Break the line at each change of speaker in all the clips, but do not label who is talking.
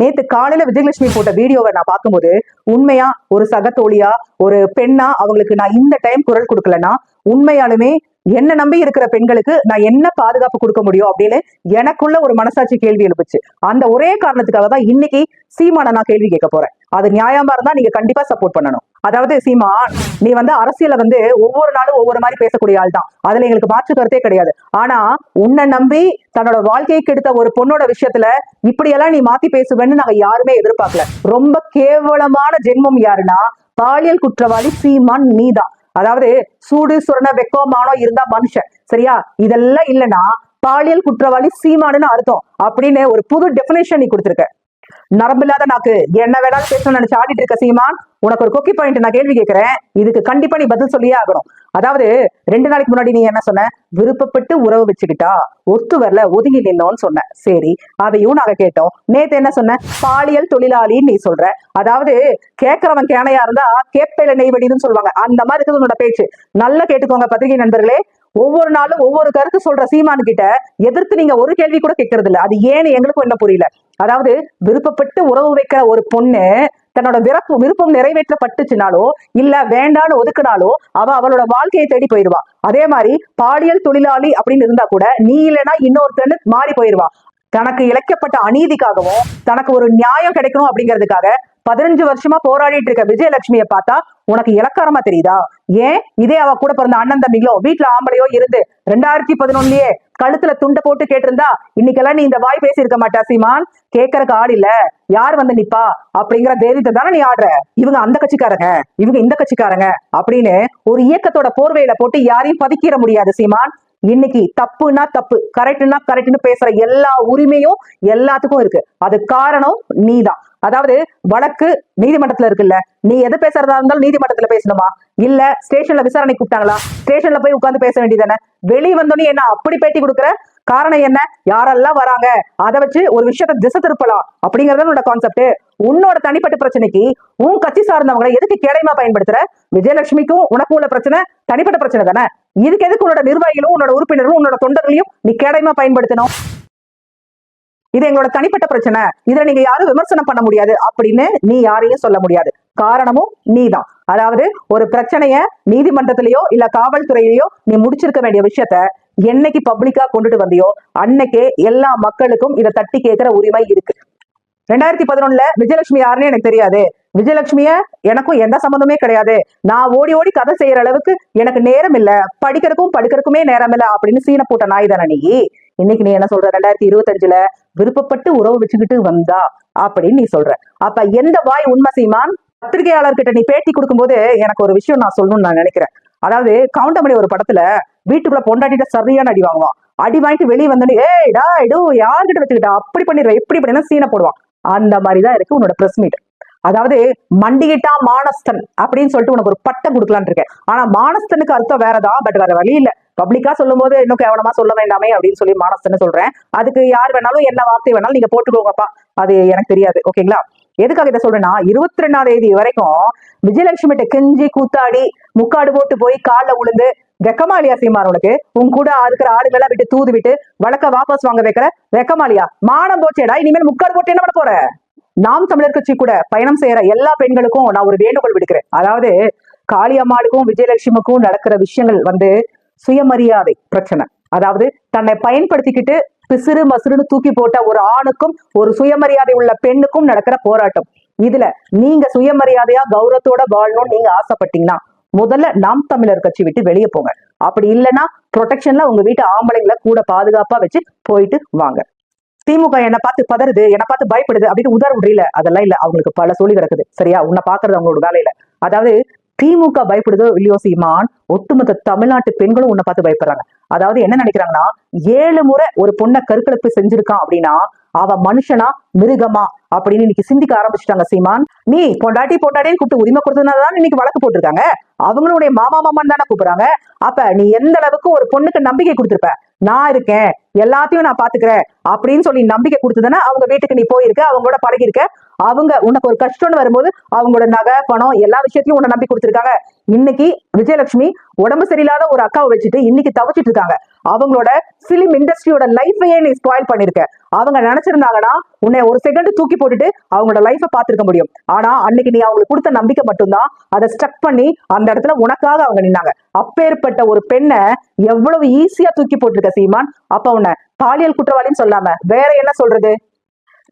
நேத்து காலையில விஜயலட்சுமி போட்ட வீடியோவை நான் பார்க்கும்போது உண்மையா ஒரு சக தோழியா ஒரு பெண்ணா அவங்களுக்கு நான் இந்த டைம் குரல் கொடுக்கலன்னா உண்மையாலுமே என்ன நம்பி இருக்கிற பெண்களுக்கு நான் என்ன பாதுகாப்பு கொடுக்க முடியும் அப்படின்னு எனக்குள்ள ஒரு மனசாட்சி கேள்வி எழுப்புச்சு. அந்த ஒரே காரணத்துக்காக தான் இன்னைக்கு சீமான நான் கேள்வி கேட்க போறேன். அது நியாயமா இருந்தா நீங்க கண்டிப்பா சப்போர்ட் பண்ணணும். அதாவது சீமான் நீ வந்து அரசியல வந்து ஒவ்வொரு நாளும் ஒவ்வொரு மாதிரி பேசக்கூடிய ஆள் தான் அதுல எங்களுக்கு மாற்று கருத்தே கிடையாது. ஆனா உன்னை நம்பி தன்னோட வாழ்க்கையை கெடுத்த ஒரு பொண்ணோட விஷயத்துல இப்படியெல்லாம் நீ மாத்தி பேசுவேன்னு நாங்க யாருமே எதிர்பார்க்கல. ரொம்ப கேவலமான ஜென்மம் யாருன்னா பாலியல் குற்றவாளி சீமான் நீதான். அதாவது சூடு சுரண வெக்கோமானோ இருந்தா மனுஷன். சரியா? இதெல்லாம் இல்லைன்னா பாலியல் குற்றவாளி சீமானுன்னு அர்த்தம் அப்படின்னு ஒரு புது டெபினேஷன் நீ கொடுத்திருக்க. நரம்பில்லாத நாக்கு. என்ன வேணாலும் பேசணும்னு நினைச்சு ஆடிட்டு இருக்க சீமான்? உனக்கு ஒரு கொக்கி பாயிண்ட் நான் கேள்வி கேட்கிறேன் இதுக்கு கண்டிப்பா நீ பதில் சொல்லியே ஆகணும். அதாவது ரெண்டு நாளைக்கு முன்னாடி நீ என்ன சொன்ன? விருப்பப்பட்டு உறவு வச்சுக்கிட்டா ஒத்து வரல ஒதுங்கி நின்னோன்னு சொன்ன. சரி அதையும் நாங்க கேட்டோம். நேத்து என்ன சொன்ன? பாலியல் தொழிலாளின்னு நீ சொல்ற. அதாவது கேட்கறவன் கேனையா இருந்தா கேப்பையில நெய்வடின்னு சொல்லுவாங்க. அந்த மாதிரி இருக்குது உன்னோட பேச்சு. நல்லா கேட்டுக்கோங்க பத்திரிகை நண்பர்களே. ஒவ்வொரு நாளும் ஒவ்வொரு கருத்து சொல்ற சீமான் கிட்ட எதிர்த்து நீங்க ஒரு கேள்வி கூட கேட்கறது இல்லை. அது ஏன்னு எங்களுக்கும் என்ன புரியல. அதாவது விருப்பப்பட்டு உறவு வைக்கிற ஒரு பொண்ணு தன்னோட விருப்பம் விருப்பம் நிறைவேற்றப்பட்டுச்சுனாலோ இல்ல வேண்டான்னு ஒதுக்குனாலோ அவ அவளோட வாழ்க்கையை தேடி போயிருவா அதே மாதிரி பாலியல் தொழிலாளி அப்படின்னு இருந்தா கூட நீ இல்லைன்னா இன்னொருத்தன்னு மாறி போயிருவா தனக்கு இழைக்கப்பட்ட அநீதிக்காகவும் தனக்கு ஒரு நியாயம் கிடைக்கணும் அப்படிங்கிறதுக்காக பதினஞ்சு வருஷமா போராடிட்டு இருக்க விஜயலட்சுமியை பார்த்தா உனக்கு இலக்காரமா தெரியுதா? ஏன்? இதே அவ கூட பிறந்த அண்ணன் தம்பிகளோ வீட்டுல ஆம்பளையோ இருந்து ரெண்டாயிரத்தி பதினொன்னுலயே கழுத்துல துண்டை போட்டு கேட்டிருந்தா இன்னைக்கெல்லாம் நீ இந்த வாய் பேசி இருக்க மாட்டா சீமான்? கேட்கறக்கு ஆள் இல்ல. யார் வந்து நிப்பா? அப்படிங்கிற தைரியத்தை தானே நீ ஆடுற? இவங்க அந்த கட்சிக்காரங்க இவங்க இந்த கட்சிக்காரங்க அப்படின்னு ஒரு இயக்கத்தோட போர்வையில போட்டு யாரையும் பதுக்கிட முடியாது சீமான். இன்னைக்கு தப்புனா தப்பு கரெக்ட்னா கரெக்ட்னு பேசுற எல்லா உரிமையும் எல்லாத்துக்கும் இருக்கு. அது காரணம் நீதான். அதாவது வழக்கு நீதிமன்றத்துல இருக்குல்ல. நீ எது பேசுறதா இருந்தாலும் நீதிமன்றத்துல பேசணுமா? இல்ல ஸ்டேஷன்ல விசாரணை கூப்பிட்டாங்களா? ஸ்டேஷன்ல போய் உட்கார்ந்து பேச வேண்டியதானே வெளிய வந்தோடனே என்ன அப்படி பேட்டி கொடுக்குற? காரணம் என்ன? யாரெல்லாம் வராங்க? அதை வச்சு ஒரு விஷயத்த திசை திருப்பலாம். அப்படிங்கறத உன்னோட கான்செப்ட் உன்னோட தனிப்பட்ட பிரச்சனைக்கு உன் கட்சி சார்ந்தவங்களை எதுக்கு கேடயமா பயன்படுத்துற? விஜயலட்சுமிக்கும் உனக்கும் உள்ள பிரச்சனை தனிப்பட்ட பிரச்சனை தானே? இதுக்கு எதுக்கு உன்னோட நிர்வாகிகளும் உன்னோட உறுப்பினர்களும் உன்னோட தொண்டர்களையும் நீ கேடயமா பயன்படுத்தணும்? இது எங்களோட தனிப்பட்ட பிரச்சனை. இதுல நீங்க யாரும் விமர்சனம் பண்ண முடியாது அப்படின்னு நீ யாரையும் சொல்ல முடியாது. காரணமும் நீதான். அதாவது ஒரு பிரச்சனைய நீதிமன்றத்திலேயோ இல்ல காவல்துறையிலயோ நீ முடிச்சிருக்க வேண்டிய விஷயத்த என்னைக்கு பப்ளிக்கா கொண்டுட்டு வந்தியோ அன்னைக்கே எல்லா மக்களுக்கும் இதை தட்டி கேட்கிற உரிமை இருக்கு. ரெண்டாயிரத்தி பதினொன்னுல விஜயலட்சுமி யாருன்னு எனக்கு தெரியாது. விஜயலட்சுமிய எனக்கும் எந்த சம்மந்தமே கிடையாது. நான் ஓடி ஓடி கதை செய்யற அளவுக்கு எனக்கு நேரம் இல்ல. படிக்கிறதுக்கும் படுக்கிறதுக்குமே நேரம் இல்ல அப்படின்னு சீன போட்ட நாய் தானே நீ? இன்னைக்கு நீ என்ன சொல்ற? ரெண்டாயிரத்தி இருபத்தஞ்சுல விருப்பப்பட்டு உறவு வச்சுக்கிட்டு வந்தா அப்படின்னு நீ சொல்ற. அப்ப எந்த வாய் உண்மை சீமான்? பத்திரிகையாளர்கிட்ட நீ பேட்டி கொடுக்கும்போது எனக்கு ஒரு விஷயம் நான் சொல்லணும்னு நான் நினைக்கிறேன். அதாவது கவுண்டமணி ஒரு படத்துல வீட்டுக்குள்ள பொண்டாட்டிட்ட சரியான அடி வாங்குவான். அடி வாங்கிட்டு வெளியே வந்தோடனே ஏடா டா யார்கிட்ட வச்சுக்கிட்டா? அப்படி பண்ணிடுவேன் இப்படி பண்ணினா சீனை போடுவான். அந்த மாதிரிதான் இருக்கு உன்னோட ப்ரெஸ் மீட் அதாவது மண்டிகிட்டா மானஸ்தன் அப்படின்னு சொல்லிட்டு உனக்கு ஒரு பட்டம் கொடுக்கலான்னு இருக்கேன். ஆனா மானஸ்தனுக்கு அர்த்தம் வேறதான் பட் வேற வழி இல்ல. பப்ளிக்கா சொல்லும் போது இன்னும் கேவலமா சொல்ல வேண்டாமே அப்படின்னு சொல்லி மானஸ்தன் சொல்றேன். அதுக்கு யார் வேணாலும் என்ன வார்த்தை வேணாலும் நீங்க போட்டுக்கோங்கப்பா. அது எனக்கு தெரியாது ஓகேங்களா? எதுக்காக இதை சொல்றேன்னா இருபத்தி ரெண்டாம் தேதி வரைக்கும் விஜயலட்சுமிட்ட கெஞ்சி கூத்தாடி முக்காடு போட்டு போய் காலில் உளுந்து வெக்கமாலியா சீமான் உனக்கு? உன் கூட இருக்கிற ஆளுங்கெல்லாம் விட்டு தூது விட்டு வழக்க வாபஸ் வாங்க வைக்கிற வெக்கமாலியா? மானம் போச்சேடா இனிமேல் முக்காடு போட்டு என்ன பண்ண போற? நாம் தமிழர் கட்சி கூட பயணம் செய்யற எல்லா பெண்களுக்கும் நான் ஒரு வேண்டுகோள் விடுக்கிறேன். அதாவது காளியம்மாளுக்கும் விஜயலட்சுமிக்கும் நடக்கிற விஷயங்கள் வந்து சுயமரியாதை பிரச்சனை. அதாவது தன்னை பயன்படுத்திக்கிட்டு பிசிறு மசுறுன்னு தூக்கி போட்ட ஒரு ஆணுக்கும் ஒரு சுயமரியாதை உள்ள பெண்ணுக்கும் நடக்கிற போராட்டம். இதுல நீங்க சுயமரியாதையா கௌரவத்தோட வாழணும்னு நீங்க ஆசைப்பட்டீங்கன்னா முதல்ல நாம் தமிழர் கட்சி விட்டு வெளியே போங்க. அப்படி இல்லைன்னா ப்ரொடெக்ஷன்ல உங்க வீட்டு ஆம்பளைங்களை கூட பாதுகாப்பா வச்சு போயிட்டு வாங்க. திமுக என்னை பார்த்து பதறுது என்னை பார்த்து பயப்படுது அப்படின்னு உதர முடியல அதெல்லாம் இல்ல. அவங்களுக்கு பல சொல்லி கிடக்குது. சரியா? உன்னை பாக்குறது அவங்களோட வேலையில அதாவது திமுக பயப்படுதோ இல்லையோ சீமான் ஒட்டுமொத்த தமிழ்நாட்டு பெண்களும் உன்னை பார்த்து பயப்படுறாங்க. அதாவது என்ன நினைக்கிறாங்கன்னா ஏழு முறை ஒரு பொண்ணை கருக்கலப்பு செஞ்சிருக்கான் அப்படின்னா அவ மனுஷனா மிருகமா அப்படின்னு இன்னைக்கு சிந்திக்க ஆரம்பிச்சிட்டாங்க சீமான். நீ பொண்டாட்டி பொண்டாட்டின்னு கூப்பிட்டு உரிமை கொடுத்ததுனாலதான் இன்னைக்கு வழக்கு போட்டிருக்காங்க. அவங்களுடைய மாமா மாமான்னு தானே கூப்பிடுறாங்க. அப்ப நீ எந்த அளவுக்கு ஒரு பொண்ணுக்கு நம்பிக்கை கொடுத்திருப்ப? நான் இருக்கேன் எல்லாத்தையும் நான் பாத்துக்கிறேன் அப்படின்னு சொல்லி நம்பிக்கை கொடுத்ததுன்னா அவங்க வீட்டுக்கு நீ போயிருக்க அவங்களோட கூட பழகிருக்க அவங்க உனக்கு ஒரு கஷ்டம்னு வரும்போது அவங்களோட நகை பணம் எல்லா விஷயத்தையும் உன்னை நம்பி கொடுத்திருக்காங்க. இன்னைக்கு விஜயலட்சுமி உடம்பு சரியில்லாத ஒரு அக்காவை வச்சுட்டு இன்னைக்கு தவிச்சிட்டு இருக்காங்க. அவங்களோட பிலிம் இண்டஸ்ட்ரியோட லைஃபையே நீ ஸ்பாயில் பண்ணிருக்க. அவங்க நினைச்சிருந்தாங்கன்னா உன்னை ஒரு செகண்ட் தூக்கி போட்டுட்டு அவங்களோட லைஃபை பார்த்திருக்க முடியும். ஆனா அன்னைக்கு நீ அவங்களுக்கு கொடுத்த நம்பிக்கை மட்டும்தான் அதை ஸ்டக் பண்ணி அந்த இடத்துல உனக்காக அவங்க நின்னாங்க. அப்பேற்பட்ட ஒரு பெண்ணை எவ்வளவு ஈஸியா தூக்கி போட்டிருக்க சீமான்? அப்ப உன்னை பாலியல் குற்றவாளின்னு சொல்லாம வேற என்ன சொல்றது?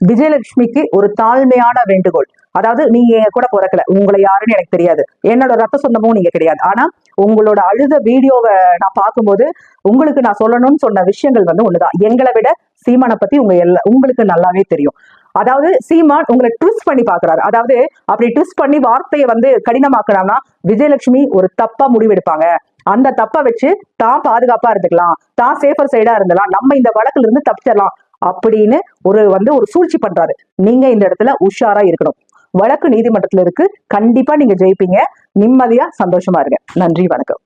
விஜயலட்சுமிக்கு ஒரு தாழ்மையான வேண்டுகோள். அதாவது நீங்க எங்க கூட பிறக்கல. உங்களை யாருன்னு எனக்கு தெரியாது. என்னோட ரத்த சொந்தமும் நீங்க கிடையாது. ஆனா உங்களோட அழுத வீடியோவை நான் பார்க்கும்போது உங்களுக்கு நான் சொல்லணும்னு சொன்ன விஷயங்கள் வந்து ஒண்ணுதான். எங்களை விட சீமானை பத்தி உங்க எல்லா உங்களுக்கு நல்லாவே தெரியும். அதாவது சீமான் உங்களை ட்விஸ்ட் பண்ணி பாக்குறாரு அதாவது அப்படி ட்விஸ்ட் பண்ணி வார்த்தையை வந்து கடினமாக்குறாங்கன்னா விஜயலட்சுமி ஒரு தப்பா முடிவெடுப்பாங்க. அந்த தப்பை வச்சு தான் பாதுகாப்பா இருந்துக்கலாம். தான் சேஃபர் சைடா இருந்தலாம் நம்ம இந்த வழக்குல இருந்து தப்பிச்சிடலாம். அப்படின்னு ஒரு வந்து ஒரு சூழ்ச்சி பண்றாரு. நீங்க இந்த இடத்துல உஷாரா இருக்கணும். வழக்கு நீதிமன்றத்துல இருக்கு. கண்டிப்பா நீங்க ஜெயிப்பீங்க. நிம்மதியா சந்தோஷமா இருங்க. நன்றி வணக்கம்.